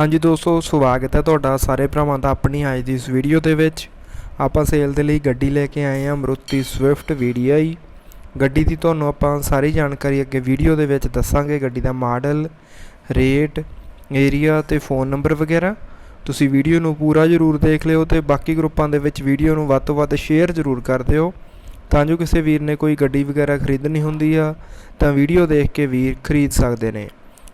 ਹਾਂਜੀ ਦੋਸਤੋ, ਸਵਾਗਤ ਹੈ ਤੁਹਾਡਾ ਸਾਰੇ ਭਰਾਵਾਂ ਦਾ ਆਪਣੀ ਅੱਜ ਦੀ ਇਸ ਵੀਡੀਓ ਦੇ ਵਿੱਚ। ਆਪਾਂ ਸੇਲ ਦੇ ਲਈ ਗੱਡੀ ਲੈ ਕੇ ਆਏ ਹਾਂ ਮਰੂਤੀ ਸਵਿਫਟ VDI ਗੱਡੀ ਦੀ ਤੁਹਾਨੂੰ ਆਪਾਂ ਸਾਰੀ ਜਾਣਕਾਰੀ ਅੱਗੇ ਵੀਡੀਓ ਦੇ ਵਿੱਚ ਦੱਸਾਂਗੇ। ਗੱਡੀ ਦਾ ਮਾਡਲ, ਰੇਟ ਏਰੀਆ ਤੇ ਫੋਨ ਨੰਬਰ ਵਗੈਰਾ। ਤੁਸੀਂ ਵੀਡੀਓ ਨੂੰ ਪੂਰਾ ਜ਼ਰੂਰ ਦੇਖ ਲਿਓ ਤੇ ਬਾਕੀ ਗਰੁੱਪਾਂ ਦੇ ਵਿੱਚ ਵੀਡੀਓ ਨੂੰ ਵੱਧ ਤੋਂ ਵੱਧ ਸ਼ੇਅਰ ਜ਼ਰੂਰ ਕਰ ਦਿਓ। ਤਾਂ ਜੋ ਕਿਸੇ ਵੀਰ ਨੇ ਕੋਈ ਗੱਡੀ ਵਗੈਰਾ ਖਰੀਦਣੀ ਹੁੰਦੀ ਆ, ਤਾਂ ਵੀਡੀਓ ਦੇਖ ਕੇ ਵੀਰ ਖਰੀਦ ਸਕਦੇ ਨੇ।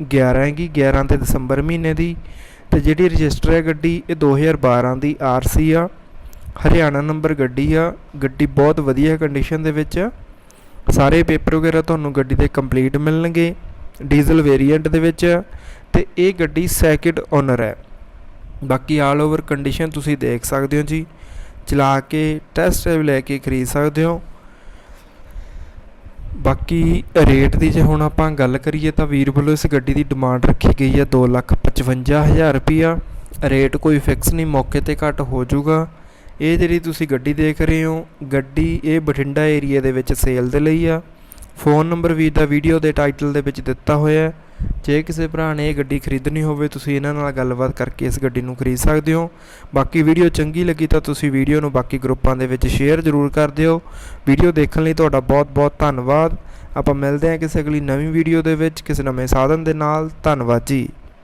2011 ਹੈਗੀ 11 ਤੇ ਦਸੰਬਰ ਮਹੀਨੇ ਦੀ। ਤੇ ਜਿਹੜੀ ਰਜਿਸਟਰ ਹੈ ਗੱਡੀ, ਇਹ 2012 ਦੀ ਆਰਸੀ ਆ। ਹਰਿਆਣਾ ਨੰਬਰ ਗੱਡੀ ਆ। ਗੱਡੀ ਬਹੁਤ ਵਧੀਆ ਕੰਡੀਸ਼ਨ ਦੇ ਵਿੱਚ ਆ। ਸਾਰੇ ਪੇਪਰ ਵਗੈਰਾ ਤੁਹਾਨੂੰ ਗੱਡੀ ਦੇ ਕੰਪਲੀਟ ਮਿਲਣਗੇ। ਡੀਜ਼ਲ ਵੇਰੀਐਂਟ ਦੇ ਵਿੱਚ ਆ। ਤੇ ਇਹ ਗੱਡੀ ਸੈਕਿੰਡ ਓਨਰ ਹੈ। ਬਾਕੀ ਆਲ ਓਵਰ ਕੰਡੀਸ਼ਨ ਤੁਸੀਂ ਦੇਖ ਸਕਦੇ ਹੋ ਜੀ। ਚਲਾ ਕੇ ਟੈਸਟ ਡਰਾਈਵ ਲੈ ਕੇ ਖਰੀਦ ਸਕਦੇ ਹੋ। ਬਾਕੀ ਰੇਟ ਦੀ ਜੇ ਹੁਣ ਆਪਾਂ ਗੱਲ ਕਰੀਏ ਤਾਂ ਵੀਰ ਵੱਲੋਂ ਇਸ ਗੱਡੀ ਦੀ ਡਿਮਾਂਡ ਰੱਖੀ ਗਈ ਹੈ 255000 ਰੁਪਿਆ ਰੇਟ ਕੋਈ ਫਿਕਸ ਨਹੀਂ, ਮੌਕੇ ਤੇ ਘੱਟ ਹੋ ਜਾਊਗਾ। ਇਹ ਜਿਹੜੀ ਤੁਸੀਂ ਗੱਡੀ ਦੇਖ ਰਹੇ ਹੋ, ਗੱਡੀ ਇਹ ਬਠਿੰਡਾ ਏਰੀਆ ਦੇ ਵਿੱਚ ਸੇਲ ਦੇ ਲਈ ਆ। ਫੋਨ ਨੰਬਰ ਵੀਰ ਦਾ ਵੀਡੀਓ ਦੇ ਟਾਈਟਲ ਦੇ ਵਿੱਚ ਦਿੱਤਾ ਹੋਇਆ ਹੈ। ਜੇ ਕਿਸੇ ਭਰਾ ਨੇ ਇਹ ਗੱਡੀ ਖਰੀਦਣੀ ਹੋਵੇ, ਤੁਸੀਂ ਇਹਨਾਂ ਨਾਲ ਗੱਲਬਾਤ ਕਰਕੇ ਇਸ ਗੱਡੀ ਨੂੰ ਖਰੀਦ ਸਕਦੇ ਹੋ। ਬਾਕੀ ਵੀਡੀਓ ਚੰਗੀ ਲੱਗੀ ਤਾਂ ਤੁਸੀਂ ਵੀਡੀਓ ਨੂੰ ਬਾਕੀ ਗਰੁੱਪਾਂ ਦੇ ਵਿੱਚ ਸ਼ੇਅਰ ਜ਼ਰੂਰ ਕਰ ਦਿਓ। ਵੀਡੀਓ ਦੇਖਣ ਲਈ ਤੁਹਾਡਾ ਬਹੁਤ-ਬਹੁਤ ਧੰਨਵਾਦ। ਆਪਾਂ ਮਿਲਦੇ ਹਾਂ ਕਿਸੇ ਅਗਲੀ ਨਵੀਂ ਵੀਡੀਓ ਦੇ ਵਿੱਚ, ਕਿਸੇ ਨਵੇਂ ਸਾਧਨ ਦੇ ਨਾਲ। ਧੰਨਵਾਦ ਜੀ।